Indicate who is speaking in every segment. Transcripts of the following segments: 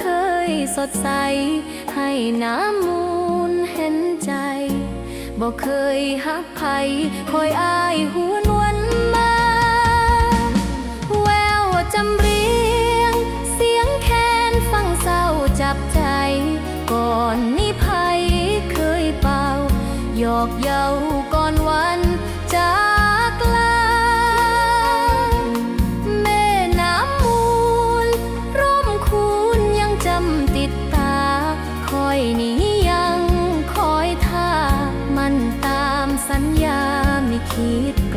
Speaker 1: เคยสดใส ให้น้ำมูลเห็นใจ บอกเคยหักไผคอยอายหัวนวลมา แววจำเรียง เสียงแคนฟังเศร้าจับใจ ก่อนนี้ไผเคยเป่าหยอกเย้า คิด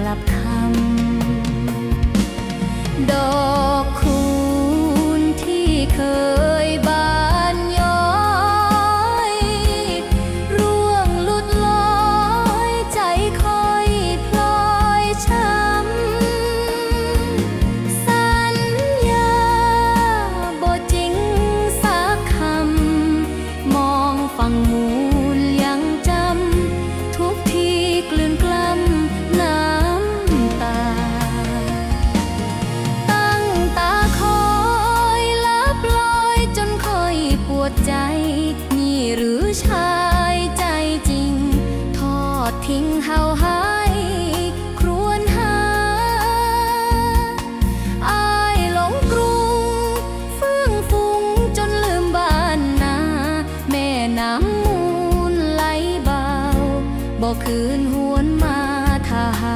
Speaker 1: ทิ้งเฮาหายครวนหาอายหลงกรุงเฟื่องฟุ้งจนลืมบ้านนา แม่น้ำมูลไหลเบาบ่คืนหวนมาถ้าหา